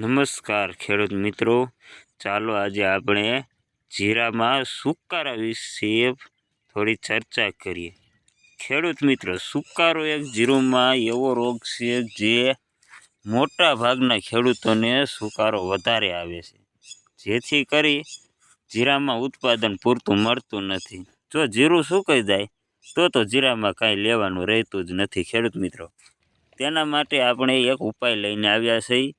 નમસ્કાર ખેડૂત મિત્રો. ચાલો આજે આપણે જીરામાં સુકારા વિશે થોડી ચર્ચા કરીએ. ખેડૂત મિત્રો, સુકારો એક જીરુમાં એવો રોગ છે જે મોટા ભાગના ખેડૂતોને સુકારો વધારે આવે છે. જેથી કરી જીરામાં ઉત્પાદન પૂરતું મળતું નથી. જો જીરું સુકાઈ જાય, તો તો જીરામાં કાંઈ લેવાનું રહેતું જ નથી ખેડૂત મિત્રો. તેના માટે આપણે એક ઉપાય લઈને આવ્યા છીએ.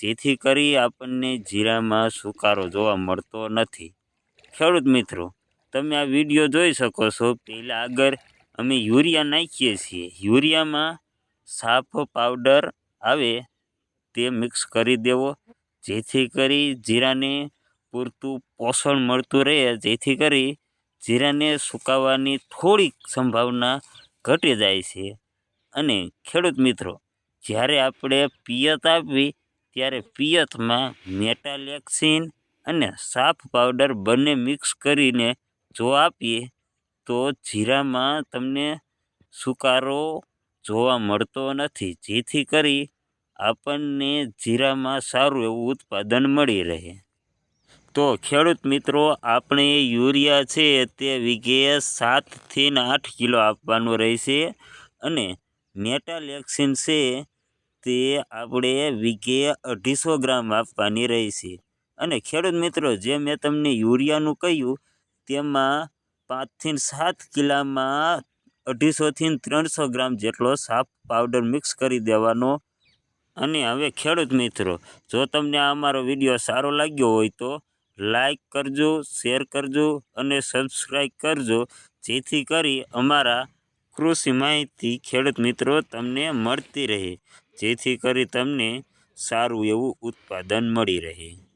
જેથી કરી આપણને જીરામાં સુકારો જોવા મળતો નથી. ખેડૂત મિત્રો, તમે આ વીડિયો જોઈ શકો છો. પહેલાં આગળ અમે યુરિયા નાખીએ છીએ. યુરિયામાં સાફ પાવડર આવે તે મિક્સ કરી દેવો. જેથી કરી જીરાને પૂરતું પોષણ મળતું રહે. જેથી કરી જીરાને સુકાવાની થોડીક સંભાવના ઘટી જાય છે. અને ખેડૂત મિત્રો, જ્યારે આપણે પિયત આપવી ત્યારે પિયતમાં મેટાલેક્સિન અને સાફ પાવડર બંને મિક્સ કરીને જો આપીએ, તો જીરામાં તમને સુકારો જોવા મળતો નથી. જેથી કરી આપણને જીરામાં સારું એવું ઉત્પાદન મળી રહે. તો ખેડૂત મિત્રો, આપણે યુરિયા છે તે વીઘે સાતથી આઠ કિલો આપવાનું રહેશે અને મેટાલેક્સિન છે તે આપણે વીઘે અઢીસો ગ્રામ આપવાની રહેશે. અને ખેડૂત મિત્રો, જે મેં તમને યુરિયાનું કહ્યું, તેમાં પાંચથી સાત કિલામાં અઢીસોથી ત્રણસો ગ્રામ જેટલો સાફ પાવડર મિક્સ કરી દેવાનો. અને હવે ખેડૂત મિત્રો, જો તમને આ અમારો વીડિયો સારો લાગ્યો હોય તો લાઈક કરજો, શેર કરજો અને સબસ્ક્રાઈબ કરજો, જેથી કરી અમારા કૃષિ માહિતી ખેડૂત મિત્રો તમને મળતી રહે. જેથી કરી તમને સારું એવું ઉત્પાદન મળી રહે.